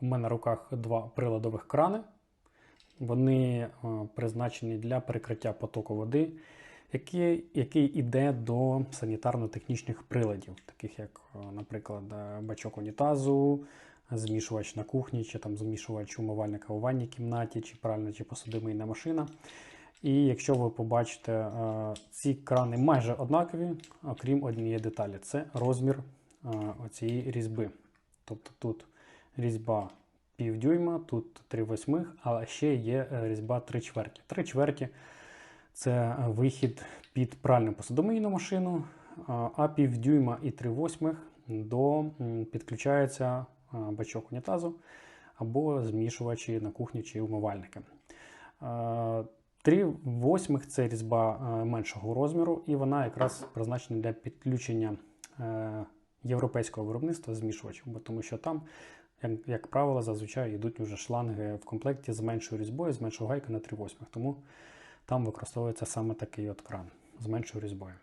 У мене на руках два приладових крани. Вони е, призначені для перекриття потоку води, який, який йде до санітарно-технічних приладів, таких як, е, наприклад, е, бачок унітазу, змішувач на кухні, чи там змішувач умивальника у ванній кімнаті, чи пральна, чи посудомийна машина. І якщо ви побачите, ці крани майже однакові, окрім однієї деталі це розмір оцієї різьби. Тобто тут різьба півдюйма, тут 3 восьмих, але ще є е, різьба 3 чверті. 3 чверті це е, вихід під пральну посудомийну машину, а- а півдюйма і 3 восьмих до підключається е, бачок унітазу або змішувачі на кухні чи умивальники. Е, Три восьмих це різьба е, меншого розміру, і вона якраз призначена для підключення е, європейського виробництва змішувачів, тому що там, як, як правило, зазвичай йдуть вже шланги в комплекті з меншою різьбою, з меншою гайкою на 3 восьмих. Тому там використовується саме такий от кран з меншою різьбою.